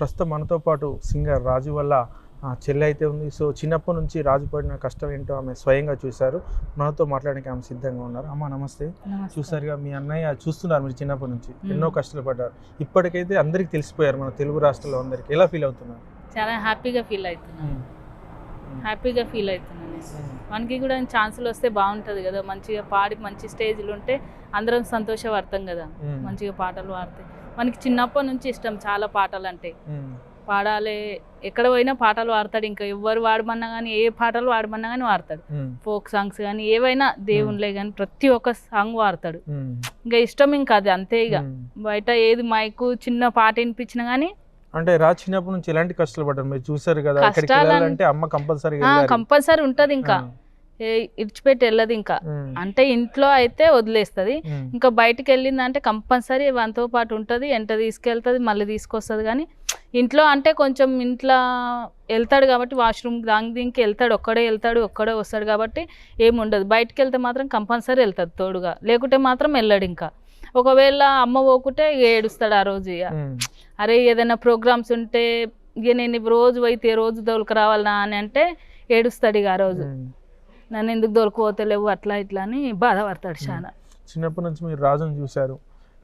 ప్రస్తుతం మనతో పాటు సింగర్ రాజు వల్ల చెల్లి అయితే ఉంది. సో చిన్నప్పటి నుంచి రాజు పడిన కష్టం ఏంటో ఆమె స్వయంగా చూశారు. మనతో మాట్లాడడానికి ఆమె సిద్ధంగా ఉన్నారు. అమ్మ నమస్తే. చూసారుగా మీ అన్నయ్య చూస్తున్నారు మీరు చిన్నప్పటి నుంచి. ఎన్నో కష్టాలు పడ్డారు. ఇప్పటికైతే అందరికి తెలిసిపోయారు మన తెలుగు రాష్ట్రాల్లో అందరికి. ఎలా ఫీల్ అవుతున్నారు? చాలా హ్యాపీగా ఫీల్ అవుతున్నాను. హ్యాపీగా ఫీల్ అవుతున్నాను. నేను. మనకి కూడా ఛాన్సులు వస్తే బాగుంటుంది కదా. మంచిగా పాడి మంచి స్టేజ్లు ఉంటే అందరం సంతోషపడతాం కదా. మంచిగా పాటలు పాడితే. మనకి చిన్నప్పటి నుంచి ఇష్టం చాలా పాటలు అంటే పాడాలి ఎక్కడ పోయినా పాటలు పాడతాడు ఇంకా ఎవరు వాడమన్నా కానీ ఏ పాటలు వాడమన్నా కానీ వాడతాడు. ఫోక్ సాంగ్స్ కానీ ఏవైనా దేవునిలే కానీ ప్రతి ఒక్క సాంగ్ వాడతాడు. ఇంకా ఇష్టం ఇంకా అది అంతే ఇక. బయట ఏది మైకు చిన్న పాట వినిపించినా కానీ అంటే రాజు చిన్నప్పటి నుంచి ఎలాంటి కష్టాలు పడ్డారు? మీరు చూసారు కదా అమ్మ కంపల్సరీ కంపల్సరీ ఉంటుంది ఇంకా. ఇడిచిపెట్టి వెళ్ళదు ఇంకా. అంటే ఇంట్లో అయితే వదిలేస్తుంది. ఇంకా బయటికి వెళ్ళిందంటే కంపల్సరీ మనతో పాటు ఉంటుంది ఎంట తీసుకెళ్తుంది మళ్ళీ తీసుకొస్తుంది. కానీ ఇంట్లో అంటే కొంచెం ఇంట్లో వెళ్తాడు కాబట్టి వాష్రూమ్ దానికి దీనికి వెళ్తాడు ఒక్కడే వెళ్తాడు ఒక్కడే వస్తాడు కాబట్టి ఏమి ఉండదు బయటికి వెళ్తే మాత్రం కంపల్సరీ వెళ్తాడు తోడుగా. లేకుంటే మాత్రం వెళ్ళాడు ఇంకా. ఒకవేళ అమ్మ పోకుంటే ఏడుస్తాడు ఆ రోజు ఇక. అరే ఏదైనా ప్రోగ్రామ్స్ ఉంటే ఇక నేను రోజు పోయితే రోజు దొలకు రావాలనా అని అంటే ఏడుస్తాడు ఇక ఆ రోజు. నన్ను ఎందుకు దొరకపోతలేవు అట్లా ఇట్లా అని బాధపడతాడు చాలా చిన్నప్పటి నుంచి మీరు రాజుని చూశారు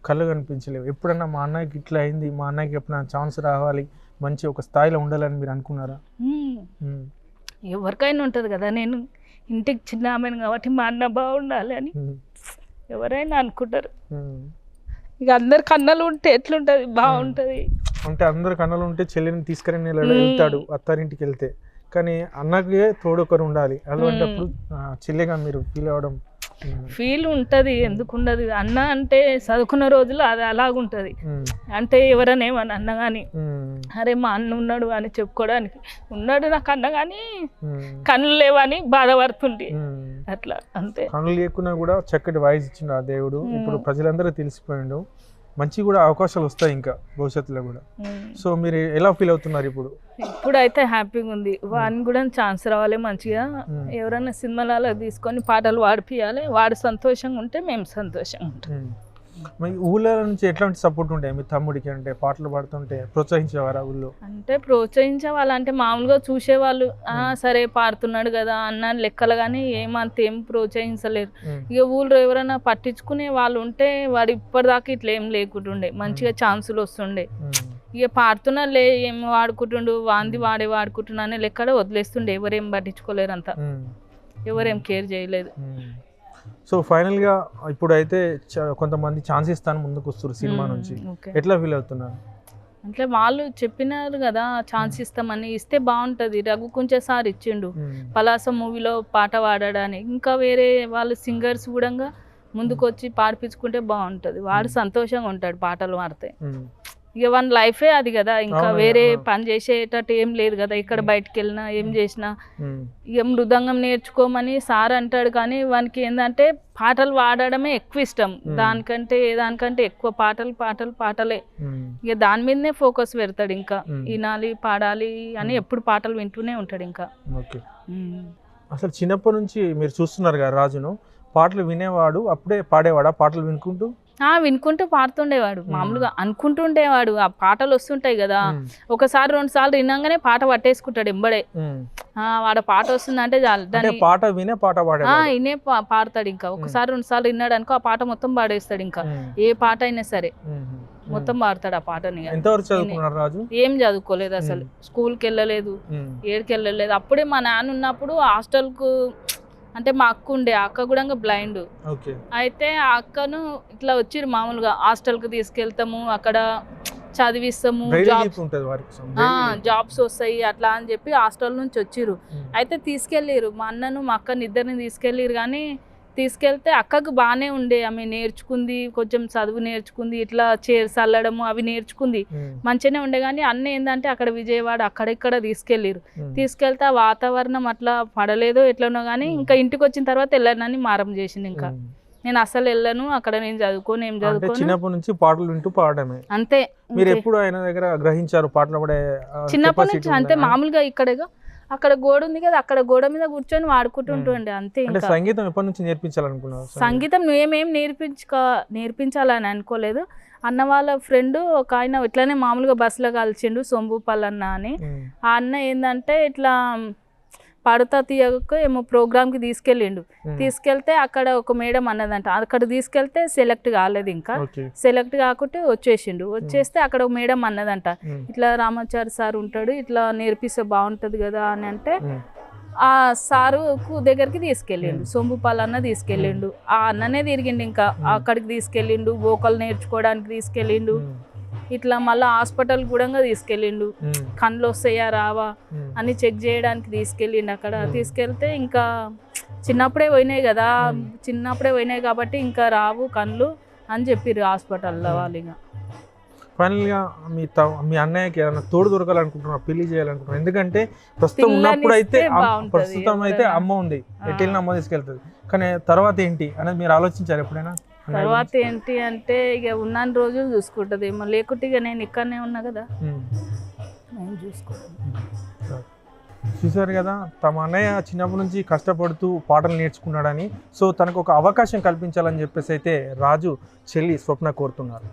కళ్ళు కనిపించలేవు. ఎప్పుడన్నా మా అన్నయ్యకి ఇట్లా అయింది మా అన్నయ్యకి ఎప్పుడైనా ఛాన్స్ రావాలి మంచి ఒక స్థాయిలో ఉండాలని మీరు అనుకున్నారా. ఎవరికైనా ఉంటుంది కదా నేను ఇంటికి చిన్న ఆమెను కాబట్టి మా అన్న బాగుండాలి అని. ఎవరైనా అనుకుంటారు. ఇక అందరు కన్నలు ఉంటే ఎట్లుంటుంది బాగుంటుంది. అంటే అందరు కన్నులు ఉంటే చెల్లిని తీసుకుని ఉమ్. వెళ్తాడు అత్తారింటికి వెళ్తే. కానీ అన్నకే తోడొకరు ఉండాలి అలాంటప్పుడు చెల్లిగా మీరు ఫీల్ అవ్వడం ఉమ్. ఫీల్ ఉంటుంది ఎందుకు ఉండదు అన్న అంటే చదువుకున్న రోజులు అది అలాగుంటుంది. అంటే ఎవరైనా ఏమని అన్న కానీ. అరే మా అన్న ఉన్నాడు అని చెప్పుకోవడానికి ఉన్నాడు నాకు అన్న కానీ. కళ్ళు లేవని బాధపడుతుండే ఉమ్. అట్లా అంతే కనులు లేకున్నా కూడా చక్కటి వాయిస్ ఇచ్చిండు ఆ దేవుడు. ఇప్పుడు ప్రజలందరూ తెలిసిపోయిండు మంచి కూడా అవకాశాలు వస్తాయి ఇంకా భవిష్యత్తులో కూడా. ఉమ్. సో మీరు ఎలా ఫీల్ అవుతున్నారు ఇప్పుడు? ఇప్పుడైతే హ్యాపీగా ఉంది. వాడిని కూడా ఛాన్స్ రావాలి మంచిగా. ఉమ్. ఎవరైనా సినిమాలలో తీసుకొని పాటలు పాడిపియాలి. వాడు సంతోషంగా ఉంటే మేము సంతోషంగా ఉంటాం. మరి ఊళ్ళో నుంచి ఎట్లాంటి సపోర్ట్ ఉంటాయి మీ తమ్ముడికి అంటే పాటలు పాడుతుంటే ప్రోత్సహించేవారా ఊళ్ళో అంటే ప్రోత్సహించే వాళ్ళు అంటే మామూలుగా చూసేవాళ్ళు. సరే పాడుతున్నాడు కదా అన్న లెక్కలు కానీ ఏమంత ఏం ప్రోత్సహించలేరు. ఇక ఊళ్ళో ఎవరైనా పట్టించుకునే వాళ్ళు ఉంటే వాడు ఇప్పటిదాకా ఇట్లా ఏం లేకుంటుండే మంచిగా ఛాన్సులు వస్తుండే. ఇక పాడుతున్నా లే ఏం వాడుకుంటుండు వాంది వాడే వాడుకుంటున్నా అనే లెక్కడ వదిలేస్తుండే ఎవరేం పట్టించుకోలేరు అంత. ఎవరేం కేర్ చేయలేదు. సో ఫైనల్గా ఇప్పుడు అయితే చ- కొంతమంది ఛాన్స్ ఇస్తాను ముందుకు వస్తారు సినిమా నుంచి. ఎట్లా ఫీల్ అవుతున్నారు? అంటే వాళ్ళు చెప్పినారు కదా ఛాన్స్ ఇస్తామని ఇస్తే బాగుంటది. రఘు కొంచెం సార్ ఇచ్చిండు. పలాస మూవీలో పాట పాడడానికి ఇంకా వేరే వాళ్ళు సింగర్స్ కూడా ముందుకు వచ్చి పాడిపించుకుంటే బాగుంటది. వాడు. సంతోషంగా ఉంటాడు పాటలు పాడితే. ఇక వన్ లైఫే అది కదా ఇంకా వేరే. పని చేసేటట్టు ఏం లేదు కదా ఇక్కడ. బయటికి వెళ్ళినా ఏం చేసినా. ఇక మృదంగం నేర్చుకోమని సార్ అంటాడు కానీ వానికి ఏంటంటే పాటలు పాడడమే ఎక్కువ ఇష్టం. దానికంటే ఏ దానికంటే ఎక్కువ పాటలు పాటలు పాటలే. ఇక దాని మీదనే ఫోకస్ పెడతాడు ఇంకా. వినాలి పాడాలి అని. ఎప్పుడు పాటలు వింటూనే ఉంటాడు ఇంకా. అసలు చిన్నప్పటి నుంచి మీరు చూస్తున్నారు కదా రాజును పాటలు వినేవాడు అప్పుడే పాడేవాడా పాటలు వినుకుంటూ వినుకుంటూ పాడుతుండేవాడు. మామూలుగా అనుకుంటుండేవాడు. ఆ పాటలు వస్తుంటాయి కదా. ఒకసారి రెండు సార్లు వినంగానే పాట పట్టేసుకుంటాడు ఎంబడే. వాడ పాట వస్తుందంటే చాలు. పాట వినే పాట ఆ, పాడేవాడు. ఇనే పా- పాడతాడు ఇంకా. ఒకసారి రెండు సార్లు విన్నాడు అనుకో ఆ పాట మొత్తం పాడేస్తాడు ఇంకా. ఏ పాట అయినా సరే. మొత్తం పాడతాడు ఆ పాటని రాజు? ఏం చదువుకోలేదు అసలు. స్కూల్కి వెళ్ళలేదు. ఏడికి వెళ్ళలేదు. అప్పుడే మా నాన్న ఉన్నప్పుడు హాస్టల్కు అంటే మా అక్క ఉండే అక్క కూడా బ్లైండ్ అయితే ఆ అక్కను ఇట్లా వచ్చిర్రు మామూలుగా హాస్టల్కి తీసుకెళ్తాము అక్కడ చదివిస్తాము జాబ్స్ వస్తాయి అట్లా అని చెప్పి హాస్టల్ నుంచి వచ్చిర్రు. ఉమ్. అయితే తీసుకెళ్ళిర్రు మా అన్నను మా అక్కని ఇద్దరిని తీసుకెళ్ళిర్రు కానీ తీసుకెళ్తే అక్కకు బాగానే ఉండే ఆమె నేర్చుకుంది కొంచెం చదువు నేర్చుకుంది ఇట్లా చైర్స్ అల్లడము అవి నేర్చుకుంది. మంచిగానే ఉండే కానీ అన్న ఏంటంటే అక్కడ విజయవాడ అక్కడిక్కడ తీసుకెళ్ళిర్రు ఉమ్. తీసుకెళ్తే ఆ వాతావరణం అట్లా పడలేదో ఎట్లనో కానీ. ఇంకా ఇంటికి వచ్చిన తర్వాత వెళ్ళనని మారం చేసింది ఇంకా. నేను అసలు వెళ్ళను అక్కడ నేను చదువుకోను ఏం అంటే చదువుకోను చిన్నప్పటి నుంచి పాటలు వింటూ పాడడమే అంతే మీరు. ఎప్పుడు ఆయన దగ్గర గ్రహించారు పాటలు పడే చిన్నప్పటి నుంచి అంతే? మామూలుగా ఇక్కడ అక్కడ గోడ ఉంది కదా అక్కడ గోడ మీద కూర్చొని వాడుకుంటుంటుండే అంతే అంటే ఇంకా. సంగీతం ఎప్పటి నుంచి నేర్పించాలనుకున్నారు సంగీతం? నువ్వేమేం నేర్పించుకో నేర్పించాలని అనుకోలేదు. అన్న వాళ్ళ ఫ్రెండ్ ఒక ఆయన ఇట్లానే మామూలుగా బస్సులో కలిసిండు సొంబుపల్ అన్న అని ఆ అన్న ఏంటంటే ఇట్లా పడతా తీయకు ఏమో ప్రోగ్రామ్కి తీసుకెళ్ళిండు. తీసుకెళ్తే అక్కడ ఒక మేడం అన్నదంట. అక్కడ తీసుకెళ్తే సెలెక్ట్ కాలేదు ఇంకా. సెలెక్ట్ కాకుంటే వచ్చేసిండు. వచ్చేస్తే అక్కడ ఒక మేడం అన్నదంట. ఇట్లా రామాచారి సార్ ఉంటాడు ఇట్లా నేర్పిస్తే బాగుంటుంది కదా అని అంటే ఆ సారు దగ్గరికి తీసుకెళ్ళిండు. సొంబుపాల్ అన్న తీసుకెళ్ళిండు. ఆ అన్ననే తిరిగిండు ఇంకా. అక్కడికి తీసుకెళ్ళిండు వోకల్ నేర్చుకోవడానికి తీసుకెళ్ళిండు. ఇట్లా మళ్ళీ హాస్పిటల్ కూడా తీసుకెళ్ళిండు. కళ్ళు వస్తాయా రావా అని చెక్ చేయడానికి తీసుకెళ్ళిండు అక్కడ. తీసుకెళ్తే ఇంకా చిన్నప్పుడే పోయినాయి కదా. చిన్నప్పుడే పోయినాయి కాబట్టి ఇంకా రావు కళ్ళు అని చెప్పిర్రు హాస్పిటల్లో వాళ్ళు ఇక ఫైనల్గా మీ మీ అన్నయ్యకి ఏదైనా తోడు దొరకాలనుకుంటున్నారు పెళ్ళి చేయాలనుకుంటున్నారు ఎందుకంటే ప్రస్తుతం ఉన్నప్పుడు అయితే ప్రస్తుతం అయితే. అమ్మ ఉంది. ఎటు వెళ్ళినా అమ్మ తీసుకెళ్తుంది. కానీ తర్వాత ఏంటి? అనేది మీరు ఆలోచించారు ఎప్పుడైనా? తర్వాత ఏంటి అంటే ఇక ఉన్న రోజులు చూసుకుంటది ఏమో లేకుంటే ఇక నేను ఇక్కడనే ఉన్నా కదా. నేను చూసుకుంటాను సరే. చూశారు కదా తమ అన్నయ్య చిన్నప్పటి నుంచి కష్టపడుతూ పాటలు నేర్చుకున్నాడని సో తనకు ఒక అవకాశం కల్పించాలని చెప్పేసి అయితే రాజు చెల్లి స్వప్న కోరుతున్నారు